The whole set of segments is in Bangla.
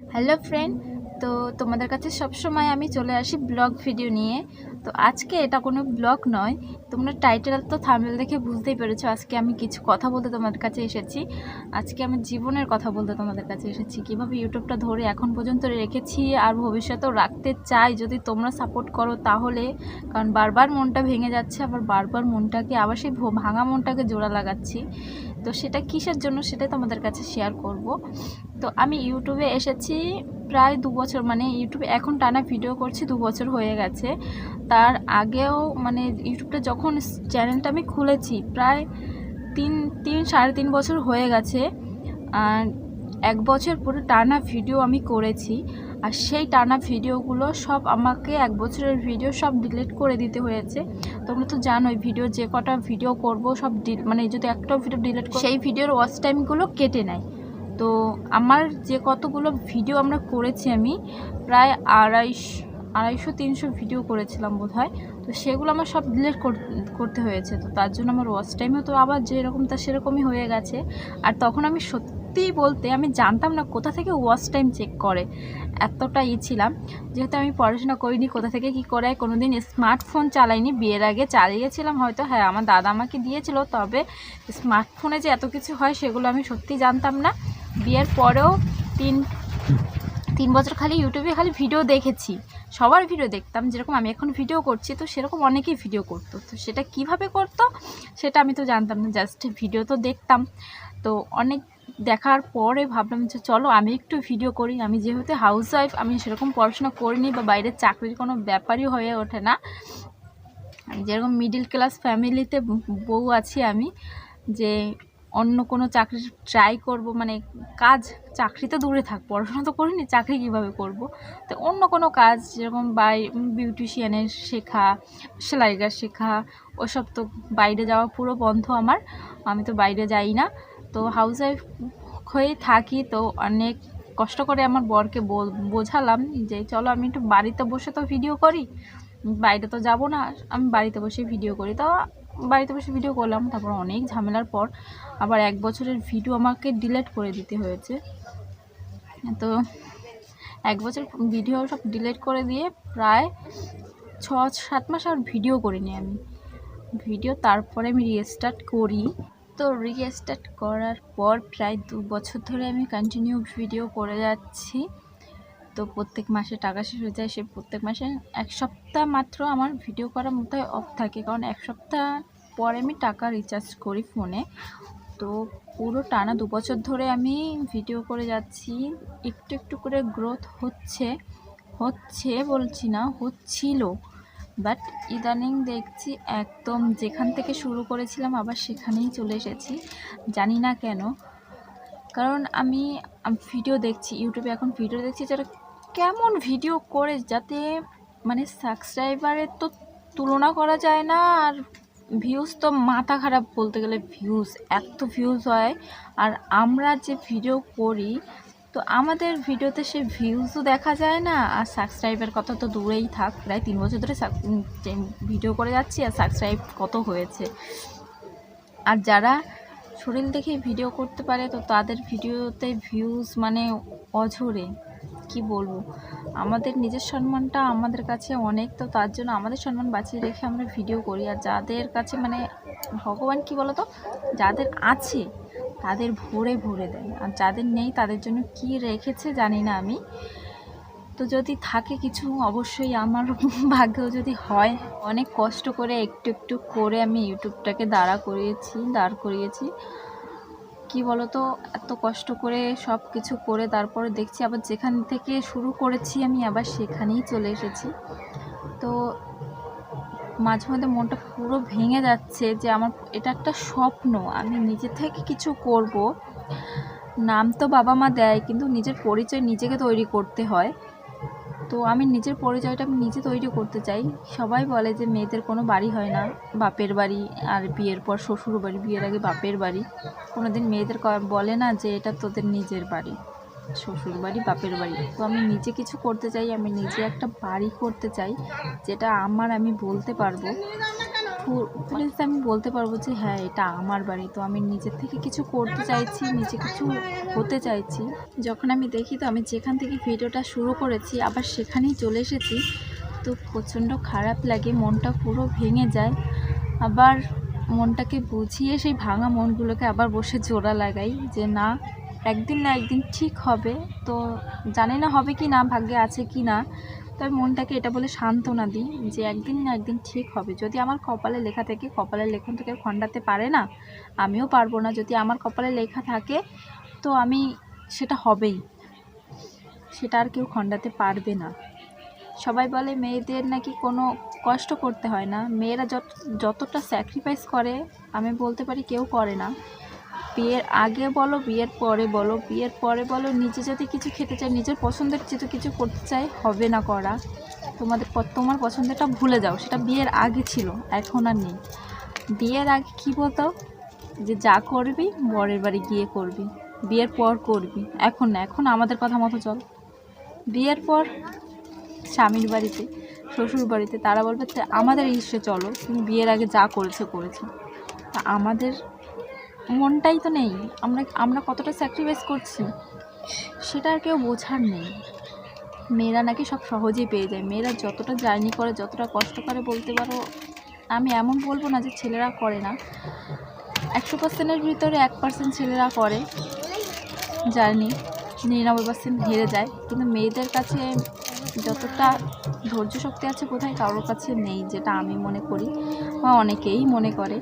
হ্যালো ফ্রেন্ড, তো তোমাদের কাছে সবসময় আমি চলে আসি ব্লগ ভিডিও নিয়ে। তো আজকে এটা কোনো ব্লগ নয়, তোমরা টাইটেল তো থামবেল দেখে বুঝতেই পেরেছ, আজকে আমি কিছু কথা বলতে তোমাদের কাছে এসেছি। আজকে আমি জীবনের কথা বলতে তোমাদের কাছে এসেছি। কীভাবে ইউটিউবটা ধরে এখন পর্যন্ত রেখেছি আর ভবিষ্যতেও রাখতে চাই যদি তোমরা সাপোর্ট করো তাহলে, কারণ বারবার মনটা ভেঙে যাচ্ছে, আবার বারবার মনটাকে, আবার সেই ভাঙা মনটাকে জোড়া লাগাচ্ছি। তো সেটা কিসের জন্য সেটাই তোমাদের কাছে শেয়ার করব। তো আমি ইউটিউবে এসেছি প্রায় দু বছর মানে ইউটিউবে এখন টানা ভিডিও করছি, দু বছর হয়ে গেছে। তার আগেও মানে ইউটিউবটা যখন চ্যানেলটা আমি খুলেছি, প্রায় তিন তিন, সাড়ে তিন বছর হয়ে গেছে। আর এক বছর পুরো টানা ভিডিও আমি করেছি। আর সেই টানা ভিডিওগুলো সব আমাকে এক বছরের ভিডিও সব ডিলিট করে দিতে হয়েছে। তোমরা তো জানোই ভিডিও যে কটা ভিডিও করব, সব মানে যদি একটা ভিডিও ডিলিট সেই ভিডিওর ওয়াচ টাইমগুলো কেটে নেয়। তো আমার যে কতগুলো ভিডিও আমরা করেছি আমি, প্রায় আড়াইশ, আড়াইশো, তিনশো ভিডিও করেছিলাম বোধ হয় তো সেগুলো আমার সব ডিলিট করতে হয়েছে। তো তার জন্য আমার ওয়াচ টাইমও তো আবার যেরকম তা সেরকমই হয়ে গেছে। আর তখন আমি সত্যিই বলতে আমি জানতাম না কোথা থেকে ওয়াচ টাইম চেক করে। এতটা ই ছিলাম, যেহেতু আমি পড়াশোনা করিনি কোথা থেকে কি করে কোনো দিন স্মার্টফোন চালাইনি, বিয়ের আগে চালিয়েছিলাম হয়তো হ্যাঁ আমার দাদা আমাকে দিয়েছিল, তবে স্মার্টফোনে যে এত কিছু হয় সেগুলো আমি সত্যি জানতাম না। বিয়ের পরেও তিন তিন বছর খালি ইউটিউবে খালি ভিডিও দেখেছি, সবার ভিডিও দেখতাম, যেরকম আমি এখন ভিডিও করছি, তো সেরকম অনেকেই ভিডিও করতো। তো সেটা কীভাবে করতো, সেটা আমি তো জানতাম না জাস্ট ভিডিও তো দেখতাম। তো অনেক দেখার পরে ভাবলাম যে চলো আমি একটু ভিডিও করি। আমি যেহেতু হাউস ওয়াইফ আমি সেরকম পড়াশোনা করিনি বা বাইরের চাকরির কোনো ব্যাপারই হয়ে ওঠে না। যেরকম মিডিল ক্লাস ফ্যামিলিতে বউ আছি আমি, যে অন্য কোনো চাকরি ট্রাই করব মানে কাজ, চাকরি তো দূরে থাক, পড়াশোনা তো করিনি, চাকরি কীভাবে করব? তো অন্য কোনো কাজ যেরকম বাই বিউটিশিয়ানের শেখা সেলাই কাজ শেখা, ওসব তো বাইরে যাওয়া পুরো বন্ধ আমার। আমি তো বাইরে যাই না। তো হাউস ওয়াইফ হয়ে থাকি, তো অনেক কষ্ট করে আমার বরকে বোঝালাম যে চলো আমি একটু বাড়িতে বসে তো ভিডিও করি, বাইরে তো যাব না, আমি বাড়িতে বসে ভিডিও করি। তো বাড়িতে বসে ভিডিও করলাম, তারপর অনেক ঝামেলার পর আবার এক বছরের ভিডিও আমাকে ডিলেট করে দিতে হয়েছে। তো এক বছর ভিডিও সব ডিলেট করে দিয়ে প্রায় ছ, সাত মাস আর ভিডিও করিনি আমি। ভিডিও তারপরে আমি রিস্টার্ট করি। তো রিস্টার্ট করার পর প্রায় দু বছর ধরে আমি কন্টিনিউ ভিডিও করে যাচ্ছি। তো প্রত্যেক মাসে টাকা শেষ হয়ে যায়, সে প্রত্যেক মাসে এক সপ্তাহ মাত্র আমার ভিডিও করার মতো অফ থাকে। কারণ এক সপ্তাহ পরে আমি টাকা রিচার্জ করি ফোনে তো পুরো টানা দু বছর ধরে আমি ভিডিও করে যাচ্ছি। একটু একটু করে গ্রোথ হচ্ছে হচ্ছে বলছি না, হচ্ছিল। বাট ইদানিং দেখছি একদম যেখান থেকে শুরু করেছিলাম আবার সেখানেই চলে এসেছি। জানি না কেন। কারণ আমি ভিডিও দেখছি ইউটিউবে এখন ভিডিও দেখছি যারা কেমন ভিডিও করে যাতে মানে সাবস্ক্রাইবারের তো তুলনা করা যায় না আর ভিউজ তো মাথা খারাপ বলতে গেলে ভিউজ এত ভিউজ হয়। আর আমরা যে ভিডিও করি তো আমাদের ভিডিওতে সে ভিউজও দেখা যায় না, আর সাবস্ক্রাইবের কথা তো দূরেই থাক, প্রায় তিন বছর ধরে ভিডিও করে যাচ্ছি, আর সাবস্ক্রাইব কত হয়েছে। আর যারা শরীর দেখে ভিডিও করতে পারে, তো তাদের ভিডিওতে ভিউজ মানে অঝরে, কি বলব? আমাদের নিজের সম্মানটা আমাদের কাছে অনেক, তো তার জন্য আমাদের সম্মান বাঁচিয়ে রেখে আমরা ভিডিও করি। আর যাদের কাছে মানে ভগবান কি বলতো? যাদের আছে তাদের ভরে ভরে দেয়। আর যাদের নেই, তাদের জন্য কি রেখেছে জানি না আমি। তো যদি থাকে কিছু, অবশ্যই আমার ভাগ্যেও যদি হয়, অনেক কষ্ট করে একটু একটু করে আমি ইউটিউবটাকে দাঁড়া করিয়েছি, দাঁড় করিয়েছি। কি বলতো, এত কষ্ট করে সব কিছু করে তারপরে দেখছি আবার যেখান থেকে শুরু করেছি আমি, আবার সেখানেই চলে এসেছি। তো মাঝে মধ্যে মনটা পুরো ভেঙে যাচ্ছে যে আমার এটা একটা স্বপ্ন, আমি নিজে থেকে কিছু করব। নাম তো বাবা মা দেয়, কিন্তু নিজের পরিচয় নিজেকে তৈরি করতে হয়। তো আমি নিজের পরিচয়টা আমি নিজে তৈরি করতে চাই। সবাই বলে যে মেয়েদের কোনো বাড়ি হয় না, বাপের বাড়ি আর বিয়ের পর শ্বশুর বাড়ি বিয়ের আগে বাপের বাড়ি। কোনো দিন মেয়েদের বলে না যে এটা তোদের নিজের বাড়ি। শ্বশুর বাড়ি বাপের বাড়ি। তো আমি নিজে কিছু করতে চাই, আমি নিজে একটা বাড়ি করতে চাই, যেটা আমার আমি বলতে পারব। প্লিজ আমি বলতে পারব যে হ্যাঁ এটা আমার বাড়ি। তো আমি নিজের থেকে কিছু করতে চাইছি, নিজে কিছু হতে চাইছি। যখন আমি দেখি, তো আমি যেখান থেকে ভিডিওটা শুরু করেছি, আবার সেখানেই চলে এসেছি। তো প্রচণ্ড খারাপ লাগে, মনটা পুরো ভেঙে যায়। আবার মনটাকে বুঝিয়ে সেই ভাঙা মনগুলোকে আবার বসে জোড়া লাগাই যে, না একদিন না একদিন ঠিক হবে। তো জানি না হবে কি না, ভাগ্যে আছে কি না। তার মনটাকে এটা বলে সান্ত্বনা দিই যে একদিন না একদিন ঠিক হবে। যদি আমার কপালে লেখা থাকে, কপালের লেখন থেকে খণ্ডাতে পারে না, আমিও পারব না। যদি আমার কপালে লেখা থাকে, তো আমি সেটা হবেই। সেটা আর কেউ খণ্ডাতে পারবে না। সবাই বলে মেয়েদের নাকি কোনো কষ্ট করতে হয় না। মেয়েরা যত, যতটা স্যাক্রিফাইস করে, আমি বলতে পারি কেউ করে না। বিয়ের আগে বলো, বিয়ের পরে বলো, বিয়ের পরে বলো, নিজে যদি কিছু খেতে চায়, নিজের পছন্দের যদি কিছু করতে চাই হবে না করা। তোমাদের তোমার পছন্দটা ভুলে যাও, সেটা বিয়ের আগে ছিল, এখন আর নেই। বিয়ের আগে কী বলতো? যে যা করবি, বরের বাড়ি গিয়ে করবি। বিয়ের পর করবি, এখন না, এখন আমাদের কথা মতো চল। বিয়ের পর স্বামীর বাড়িতে, শ্বশুর বাড়িতে, তারা বলবে, "তে আমাদের ইসে চলো, তুমি বিয়ের আগে যা করেছে করেছে। তা আমাদের মনটাই তো নেই। আমরা আমরা কতটা স্যাক্রিফাইস করছি, সেটা আর কেউ বোঝার নেই। মেয়েরা নাকি সব সহজেই পেয়ে যায়। মেয়েরা যতটা জার্নি করে, যতটা কষ্ট করে বলতে পারো, আমি এমন বলব না যে ছেলেরা করে না। একশো পার্সেন্টের ভিতরে এক পার্সেন্ট ছেলেরা করে জার্নি নিরানব্বই পার্সেন্ট হেরে যায়। কিন্তু মেয়েদের কাছে যতটা ধৈর্য শক্তি আছে কোথায় কারোর কাছে নেই, যেটা আমি মনে করি বা অনেকেই মনে করে।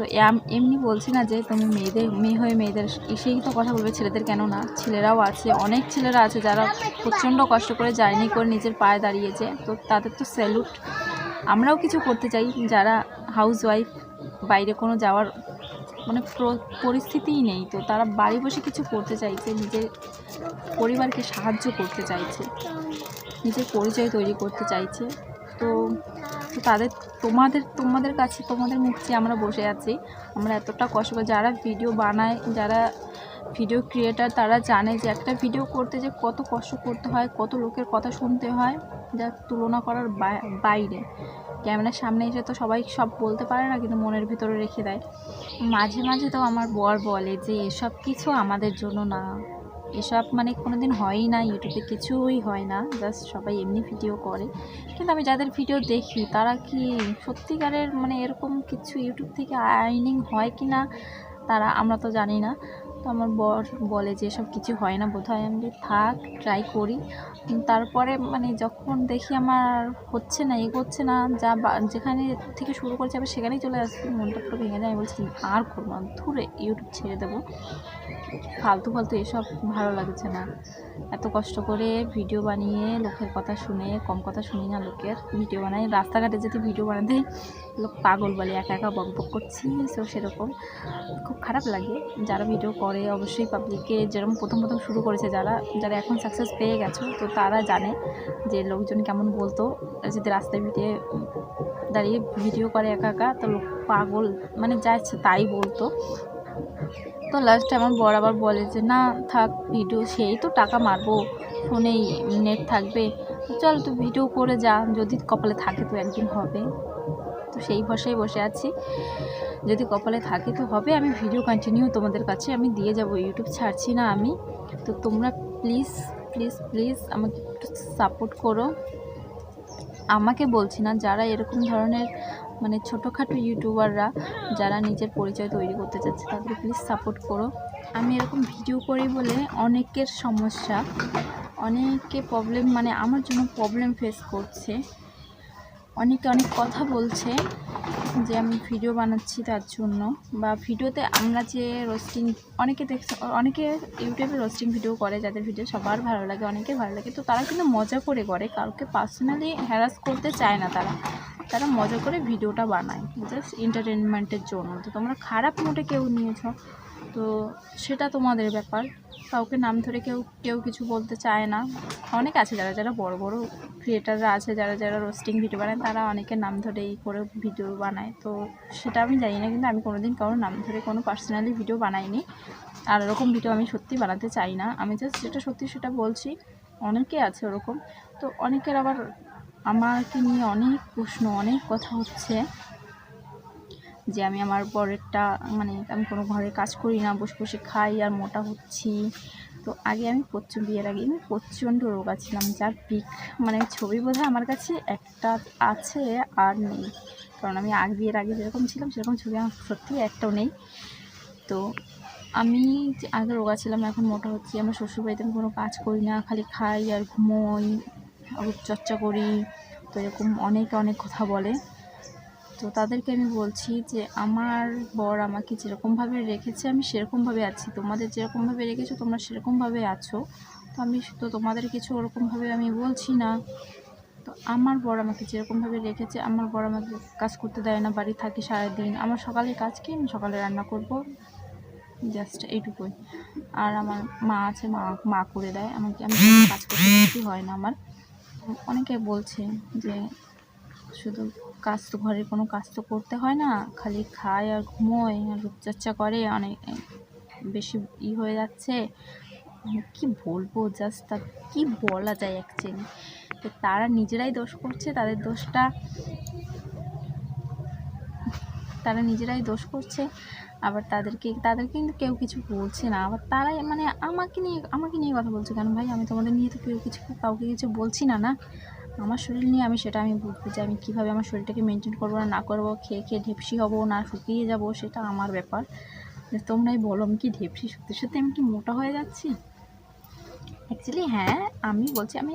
তো এম- এমনি বলছি না যে তুমি মেয়েদের, মেয়ে হয়ে মেয়েদের এসেই তো কথা বলবে ছেলেদের কেন না ছেলেরাও আছে, অনেক ছেলেরা আছে যারা প্রচণ্ড কষ্ট করে জার্নি করে নিজের পায়ে দাঁড়িয়েছে, তো তাদের তো স্যালুট আমরাও কিছু করতে চাই, যারা হাউস ওয়াইফ বাইরে কোনো যাওয়ার মানে প্র- পরিস্থিতিই নেই, তো তারা বাড়ি বসে কিছু করতে চাইছে, নিজের পরিবারকে সাহায্য করতে চাইছে, নিজের পরিচয় তৈরি করতে চাইছে, তো তো তাদের, তোমাদের তোমাদের কাছে তোমাদের মুখ চেয়ে আমরা বসে আছি। আমরা এতটা কষ্ট যারা ভিডিও বানায়, যারা ভিডিও ক্রিয়েটার তারা জানে যে একটা ভিডিও করতে যে কত কষ্ট করতে হয়, কত লোকের কথা শুনতে হয়, যা তুলনা করার বাই- বাইরে। ক্যামেরার সামনে এসে তো সবাই সব বলতে পারে না, কিন্তু মনের ভিতরে রেখে দেয়। মাঝে মাঝে তো আমার বর বলে যে, এসব কিছু আমাদের জন্য না। এসব মানে কোনো দিন হয়ই না, ইউটিউবে কিছুই হয় না জাস্ট সবাই এমনি ভিডিও করে। কিন্তু আমি যাদের ভিডিও দেখি, তারা কি সত্যিকারের মানে এরকম কিছু ইউটিউব থেকে আর্নিং হয় কি না তারা আমরা তো জানি না। তো আমার বর বলে যে, এসব কিছু হয় না বোধ হয় আমি থাক ট্রাই করি। তারপরে মানে যখন দেখি আমার হচ্ছে না, এগোচ্ছে না, যা যেখানে থেকে শুরু করছে আবার সেখানেই চলে আসছি, মনটা পুরো ভেঙে যায়। আমি বলছি আর করব? না ধরে ইউটিউব ছেড়ে দেবো। ফালতু ফালতু এসব ভালো লাগছে না। এত কষ্ট করে ভিডিও বানিয়ে, লোকের কথা শুনে, কম কথা শুনি না লোকের। ভিডিও বানাই, রাস্তাঘাটে যদি ভিডিও বানাতে লোক পাগল বলে একা একা বক বক করছি তো সেরকম খুব খারাপ লাগে। যারা ভিডিও করে, অবশ্যই পাবলিকে যেরকম প্রথম প্রথম শুরু করেছে যারা যারা এখন সাকসেস পেয়ে গেছো, তো তারা জানে যে লোকজন কেমন বলতো, যদি রাস্তায় ভিডিও দাঁড়িয়ে ভিডিও করে একা একা, তো লোক পাগল মানে যা তাই বলতো। তো লাস্টে আমার বর আবার বলে যে, না, থাক ভিডিও সেই তো টাকা মারবো, ফোনেই নেট থাকবে। চল তুই ভিডিও করে যা, যদি কপালে থাকে তো একদিন হবে। তো সেই ভরসায় বসে আছি। যদি কপালে থাকে তো হবে। আমি ভিডিও কন্টিনিউ তোমাদের কাছে আমি দিয়ে যাব। ইউটিউব ছাড়ছি না আমি। তো তোমরা প্লিজ প্লিজ প্লিজ আমাকে একটু সাপোর্ট করো। আমাকে বলছি না, যারা এরকম ধরনের মানে ছোটোখাটো ইউটিউবাররা যারা নিজের পরিচয় তৈরি করতে চাচ্ছে, তাদের প্লিজ সাপোর্ট করো। আমি এরকম ভিডিও করি বলে অনেকের সমস্যা, অনেকে প্রবলেম মানে আমার জন্য প্রবলেম ফেস করছে। অনেকে অনেক কথা বলছে যে আমি ভিডিও বানাচ্ছি তার জন্য বা ভিডিওতে আমরা যে রোস্টিং অনেকে দেখছে অনেকে ইউটিউবে রোস্টিং ভিডিও করে যাদের ভিডিও সবার ভালো লাগে, অনেকের ভালো লাগে। তো তারা কিন্তু মজা করে করে, কাউকে পার্সোনালি হ্যারাস করতে চায় না তারা। তারা মজা করে ভিডিওটা বানায় জাস্ট এন্টারটেনমেন্টের জন্য। তো তোমরা খারাপ মোটে কেউ নিয়েছ তো সেটা তোমাদের ব্যাপার। কাউকে নাম ধরে কেউ কেউ কিছু বলতে চায় না। অনেক আছে যারা যারা বড় বড় ক্রিয়েটাররা আছে, যারা যারা রোস্টিং ভিডিও বানায়, তারা অনেকের নাম ধরে এই করে ভিডিও বানায়। তো সেটা আমি জানি না, কিন্তু আমি কোনোদিন কারোর নাম ধরে কোনো পার্সোনালি ভিডিও বানাইনি। আর ওরকম ভিডিও আমি সত্যি বানাতে চাই না। আমি জাস্ট যেটা সত্যি সেটা বলছি, অনেকে আছে ওরকম। তো অনেকের আবার আমাকে নিয়ে অনেক প্রশ্ন, অনেক কথা হচ্ছে। যে আমি আমার বরেরটা মানে আমি কোনো ঘরে কাজ করি না, বসে বসে খাই আর মোটা হচ্ছি। তো আগে আমি প্রচুর বিয়ের আগে আমি প্রচণ্ড রোগা ছিলাম, যার পিক মানে ছবি বোধহয় আমার কাছে একটা আছে আর নেই। কারণ আমি আগে বিয়ের আগে যেরকম ছিলাম, সেরকম ছবি আমার সত্যি একটাও নেই। তো আমি আগে রোগা ছিলাম, এখন মোটা হচ্ছি, আমার শ্বশুরবাড়িতে আমি কোনো কাজ করি না, খালি খাই আর ঘুমোই চর্চা করি। তো এরকম অনেকে অনেক কথা বলে। তো তাদেরকে আমি বলছি যে, আমার বর আমাকে যেরকমভাবে রেখেছে, আমি সেরকমভাবে আছি। তোমাদের যেরকমভাবে রেখেছো, তোমরা সেরকমভাবে আছো। তো আমি তো তোমাদের কিছু ওরকমভাবে আমি বলছি না। তো আমার বর আমাকে যেরকমভাবে রেখেছে, আমার বর আমাকে কাজ করতে দেয় না, বাড়ি থাকি সারাদিন। আমার সকালে কাজ কি? আমি সকালে রান্না করব। জাস্ট এইটুকুই। আর আমার মা আছে, মা মা করে দেয়। আমাকে আমি কাজ করতে হয় না আমার। অনেকে বলছে যে শুধু কাজ তো ঘরের কোনো কাজ তো করতে হয় না, খালি খায় আর ঘুমোয়, আর রূপচর্চা করে, অনেক, বেশি ই হয়ে যাচ্ছে। কি বলব জাস্ট তা কী বলা যায় অ্যাকচুয়ালি তো তারা নিজেরাই দোষ করছে, তাদের দোষটা, তারা নিজেরাই দোষ করছে, আবার তাদেরকে, তাদের কিন্তু কেউ কিছু বলছে না। আবার তারাই মানে আমাকে নিয়ে আমাকে নিয়ে কথা বলছে কেন ভাই? আমি তোমাদের নিয়ে তো কেউ কিছু, কাউকে কিছু বলছি না না? আমার শরীর নিয়ে আমি সেটা আমি বুঝব যে আমি কীভাবে আমার শরীরটাকে মেনটেন করব, না না করব, খেয়ে খেয়ে ঢেপসি হব, না শুকিয়ে যাব, সেটা আমার ব্যাপার। তোমরাই বলো, আমি কি ঢেপসি সত্যি সত্যি আমি কি মোটা হয়ে যাচ্ছি? অ্যাকচুয়ালি হ্যাঁ আমি বলছি আমি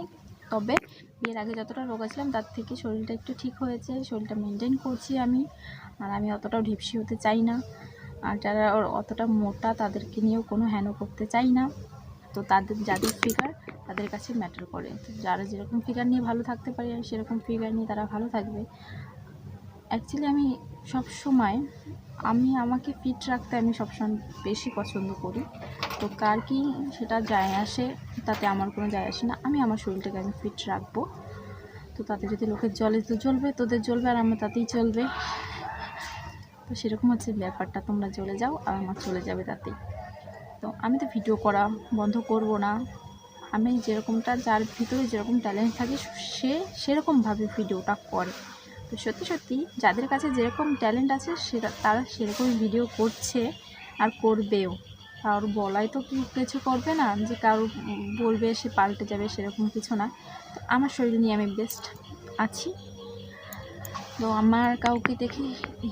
তবে বিয়ের আগে যতটা রোগা ছিলাম, তার থেকে শরীরটা একটু ঠিক হয়েছে, শরীরটা মেনটেন করছি আমি। আর আমি অতটাও ঢিপসি হতে চাই না। আর যারা অতটা মোটা, তাদেরকে নিয়েও কোনো হেন করতে চাই না। তো তাদের যাদের ফিগার তাদের কাছে ম্যাটার করে। যারা যেরকম ফিগার নিয়ে ভালো থাকতে পারে আর সেরকম ফিগার নিয়ে তারা ভালো থাকবে। অ্যাকচুয়ালি আমি সব সময়, আমি আমাকে ফিট রাখতে আমি সবসময় বেশি পছন্দ করি। তো কার কি সেটা যায় আসে, তাতে আমার কোনো যায় আসে না। আমি আমার শরীরটাকে আমি ফিট রাখব। তো তাতে যদি লোকের জলে তো জ্বলবে, তোদের জ্বলবে আর আমার তাতেই চলবে। তো সেরকম হচ্ছে ব্যাপারটা। তোমরা চলে যাও, আর আমার চলে যাবে তাতেই। তো আমি তো ভিডিও করা বন্ধ করব না। আমি যেরকমটা, যার ভিতরে যেরকম ট্যালেন্ট থাকে, সে সেরকমভাবে ভিডিওটা করে। তো সত্যি সত্যি, যাদের কাছে যেরকম ট্যালেন্ট আছে সেটা তারা সেরকমই ভিডিও করছে আর করবেও। কারোর বলাই তো কিছু করবে না, যে কারোর বলবে সে পাল্টে যাবে, সেরকম কিছু না। তো আমার শরীর নিয়ে আমি বেস্ট আছি। তো আমার কাউকে দেখে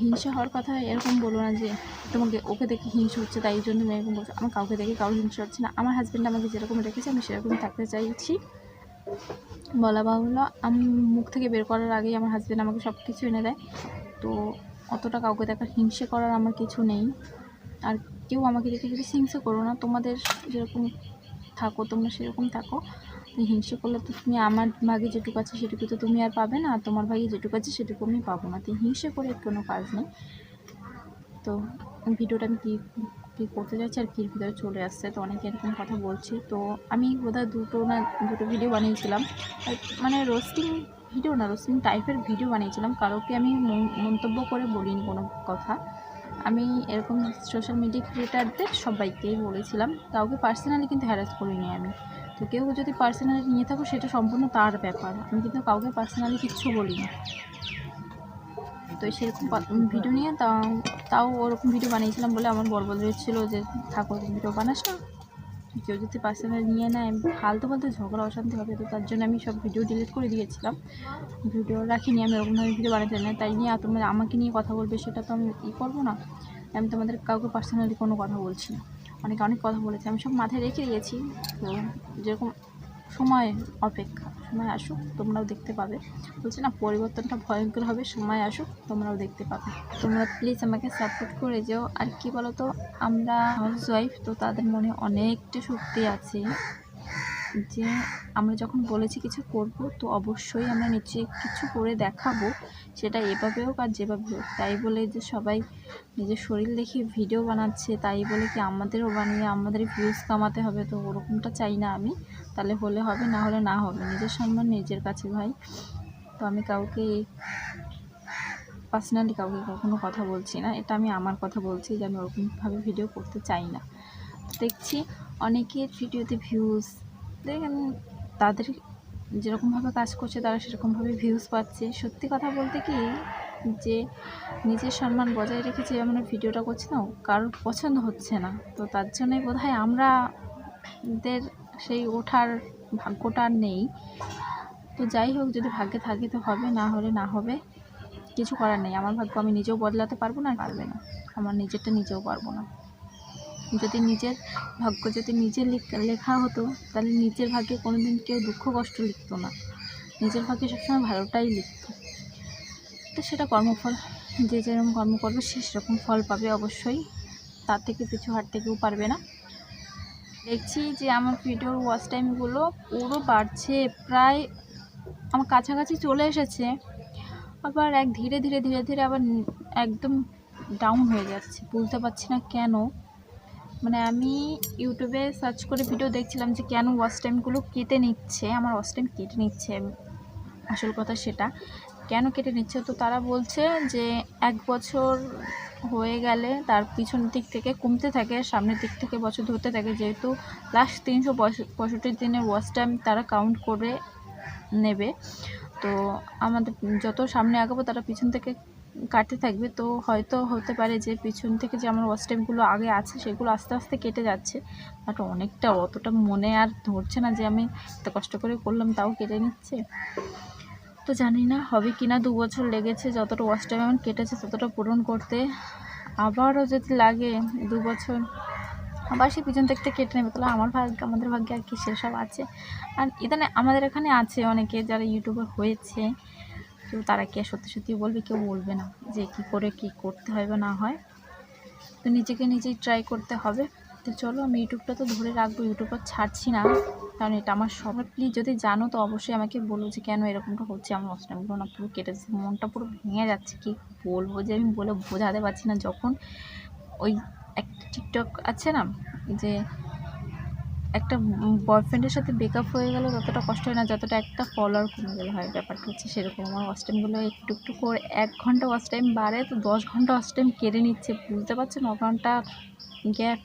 হিংসা হওয়ার কথা এরকম বলো না যে তোমাকে, ওকে দেখে হিংসা হচ্ছে, তাই জন্য তুমি এরকম বলছো। আমার কাউকে দেখে কারোর হিংসা হচ্ছে না। আমার হাজব্যান্ড আমাকে যেরকম রেখেছে আমি সেরকম থাকতে চাইছি। বলা বাহুল্য, আমি, মুখ থেকে বের করার আগেই আমার হাজব্যান্ড আমাকে সব কিছু এনে দেয়। তো অতটা কাউকে দেখার হিংসে করার আমার কিছু নেই। আর কেউ আমাকে দেখে যদি হিংসে করো না, তোমাদের যেরকম থাকো, তোমরা সেরকম থাকো। তো হিংসে করলে তো তুমি আমার ভাগে যেটুকু আছে সেটুকু তো তুমি আর পাবে না তোমার ভাগে যেটুকু আছে সেটুকু আমি পাবো না। তো হিংসে করে কোনো কাজ নেই। তো ভিডিওটা আমি কী কী করতে যাচ্ছি আর কীর ভিতরে চলে আসছে, তো অনেকে এরকম কথা বলছি। তো আমি বোধহয় দুটো না, দুটো ভিডিও বানিয়েছিলাম। মানে রোস্টিং ভিডিও না রোস্টিং টাইপের ভিডিও বানিয়েছিলাম। কারোকে আমি মন- মন্তব্য করে বলিনি কোনো কথা। আমি এরকম সোশ্যাল মিডিয়া ক্রিয়েটারদের সবাইকেই বলেছিলাম। কাউকে পার্সোনালি কিন্তু হ্যারাস করিনি আমি। তো কেউ যদি পার্সোনালি নিয়ে থাকো, সেটা সম্পূর্ণ তার ব্যাপার। আমি কিন্তু কাউকে পার্সোনালি কিচ্ছু বলি না। তো সেরকম ভিডিও নিয়ে তাও তাও ওরকম ভিডিও বানিয়েছিলাম বলে আমার বর বলেছিল যে ঠাকুর ভিডিও বানাস না। কেউ যদি পার্সোনালি নিয়ে নেয়, ফালতু ফালতু ঝগড়া, অশান্তি হবে, তো তার জন্য আমি সব ভিডিও ডিলিট করে দিয়েছিলাম। ভিডিও রাখিনি, আমি ওরকমভাবে ভিডিও বানাতে না। তাই নিয়ে তোমরা আমাকে নিয়ে কথা বলবে, সেটা তো আমি ই করব না। আমি তোমাদের কাউকে পার্সোনালি কোনো কথা বলছি না। অনেকে অনেক কথা বলেছে, আমি সব মাথায় রেখে দিয়েছি। তো যেরকম সময় অপেক্ষা, সময় আসুক, তোমরাও দেখতে পাবে। বলছি, না, পরিবর্তনটা ভয়ঙ্কর হবে, সময় আসুক, তোমরাও দেখতে পাবে। তোমরা প্লিজ আমাকে সাপোর্ট করে যেও। আর কি বলো তো আমরা হাউস ওয়াইফ তো তাদের মনে অনেকটা শক্তি আছে। যে আমরা যখন বলেছি কিছু করব, তো অবশ্যই আমরা নিচে কিছু করে দেখাবো। সেটা এভাবে হোক আর যেভাবে হোক। তাই বলে যে সবাই নিজের শরীর দেখে ভিডিও বানাচ্ছে, তাই বলে কি আমাদেরও বানিয়ে আমাদের ভিউজ কামাতে হবে। তো ওরকমটা চাই না আমি। তাহলে হলে হবে, না হলে না হবে। নিজের সম্মান নিজের কাছে ভাই। তো আমি কাউকে পার্সোনালি কাউকে কখনো কথা বলছি না। এটা আমি আমার কথা বলছি যে আমি ওরকমভাবে ভিডিও করতে চাই না। দেখছি অনেকের ভিডিওতে ভিউজ দেখেন তাদের যেরকমভাবে কাজ করছে, তারা সেরকমভাবে ভিউজ পাচ্ছে। সত্যি কথা বলতে কি, যে নিজের সম্মান বজায় রেখে যে আমরা ভিডিওটা করছি না, কারোর পছন্দ হচ্ছে না। তো তার জন্যই বোধ হয় আমরা দের সেই ওঠার ভাগ্যটা নেই। তো যাই হোক, যদি ভাগ্যে থাকে তো হবে, না হলে না হবে, কিছু করার নেই। আমার ভাগ্য আমি নিজেও বদলাতে পারব না পারবে না। আমার নিজেরটা নিজেও পারব না। যদি নিজের ভাগ্য যদি নিজের লেখা হতো, তাহলে নিজের ভাগ্যে কোনো দিন কেউ দুঃখ কষ্ট লিখতো না। নিজের ভাগ্যে সবসময় ভালোটাই লিখত। তো সেটা কর্মফল। যে যেরকম কর্ম করবে, সে সেরকম ফল পাবে অবশ্যই। তার থেকে পিছু হাঁটতে কেউ পারবে না। দেখছি যে আমার ভিডিওর ওয়াচ টাইমগুলো পুরো বাড়ছে। প্রায় আমার কাছাকাছি চলে এসেছে। আবার এক ধীরে ধীরে ধীরে ধীরে আবার একদম ডাউন হয়ে যাচ্ছে। বুঝতে পারছি না কেন। মানে আমি ইউটিউবে সার্চ করে ভিডিও দেখছিলাম যে কেন ওয়াচ টাইমগুলো কেটে নিচ্ছে, আমার ওয়াচ টাইম কেটে নিচ্ছে, আসল কথা সেটা। কেন কেটে নিচ্ছে? তো তারা বলছে যে এক বছর হয়ে গেলে তার পিছন দিক থেকে কমতে থাকে, সামনের দিক থেকে বছর ধরতে থাকে। যেহেতু লাস্ট তিনশো পঁয়ষট্টি দিনের ওয়াচ টাইম তারা কাউন্ট করে নেবে। তো আমাদের যত সামনে আগাবো তারা পিছন থেকে কাটতে থাকবে। তো হয়তো হতে পারে যে পিছন থেকে যে আমার ওয়াচ আগে আছে, সেগুলো আস্তে আস্তে কেটে যাচ্ছে। বাট অনেকটা অতটা মনে আর ধরছে না যে আমি এত কষ্ট করে করলাম, তাও কেটে নিচ্ছে। তো জানি না হবে কি না দু বছর লেগেছে, যতটা ওয়াচ টাইম আমার কেটেছে, ততটা পূরণ করতে। আবারও যদি লাগে দু বছর, আবার সে পিছন থেকে কেটে নেবে। তাহলে আমার ভাগ্য, আমাদের ভাগ্যে আর কি সেসব আছে। আর ইদানে আমাদের এখানে আছে অনেকে যারা ইউটিউবার হয়েছে। তো তারা কি আর সত্যি সত্যি বলবে? কেউ বলবে না যে কী করে কি করতে হয় বা না হয়। তো নিজেকে নিজেই ট্রাই করতে হবে। তো চলো আমি ইউটিউবটা তো ধরে রাখব ইউটিউব আর ছাড়ছি না। কারণ এটা আমার সব প্লিজ যদি জানো তো অবশ্যই আমাকে বলো যে কেন এরকমটা হচ্ছে আমার অস্টামগুলো না পুরো কেটে যাচ্ছে, মনটা পুরো ভেঙে যাচ্ছে। কি বলব যে আমি বলে বোঝাতে পারছি না যখন ওই একটা টিকটক আছে না, যে একটা বয়ফ্রেন্ডের সাথে ব্রেকআপ হয়ে গেলে ততটা কষ্ট হয় না, যতটা একটা ফলোয়ার কমে গেলে, হয় ব্যাপারটা হচ্ছে সেরকম। আমার ওয়াচ টাইমগুলো একটু একটু করে, এক ঘণ্টা ওয়াচ টাইম বাড়ে, তো দশ ঘণ্টা ওয়াচ টাইম কেড়ে নিচ্ছে, বুঝতে পারছ? ন ঘণ্টা গ্যাপ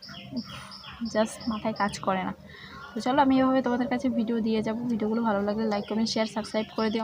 জাস্ট মাথায় কাজ করে না। তো চলো, আমি এভাবে তোমাদের কাছে ভিডিও দিয়ে যাব। ভিডিওগুলো ভালো লাগলে লাইক কমেন্ট শেয়ার সাবস্ক্রাইব করে দিও।